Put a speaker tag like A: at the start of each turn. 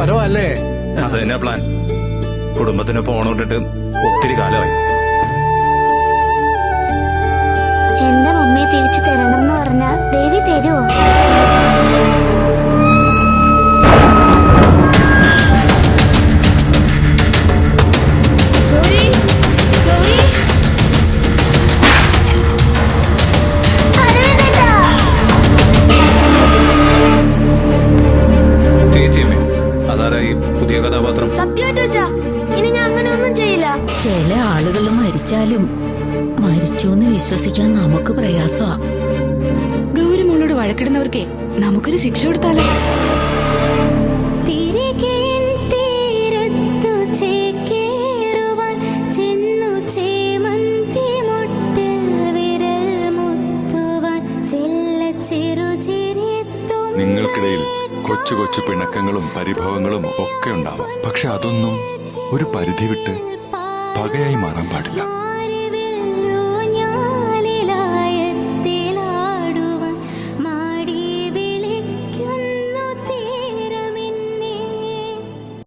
A: വരവല്ലേ? അത് തന്നെ പ്ലാൻ കുടുംബത്തിന് പോണോണ്ടിട്ട് ഒത്തിരി കാലമായി. ഈ പുതിയ കഥാപാത്രം.
B: സത്യമായിട്ട് വെച്ചാ ഇനി ഞാൻ അങ്ങനെ ഒന്നും ചെയ്യില്ല.
C: ചില ആളുകൾ മരിച്ചാലും മരിച്ചു എന്ന് വിശ്വസിക്കാൻ നമുക്ക് പ്രയാസമാ.
D: ഗൗരിമോളോട് വഴക്കിടുന്നവർക്കേ നമുക്കൊരു ശിക്ഷ കൊടുത്താലോ?
E: നിങ്ങൾക്കിടയിൽ കൊച്ചു കൊച്ചു പിണക്കങ്ങളും പരിഭവങ്ങളും ഒക്കെ ഉണ്ടാവും. പക്ഷെ അതൊന്നും ഒരു പരിധി വിട്ട് പകയായി മാറാൻ പാടില്ല.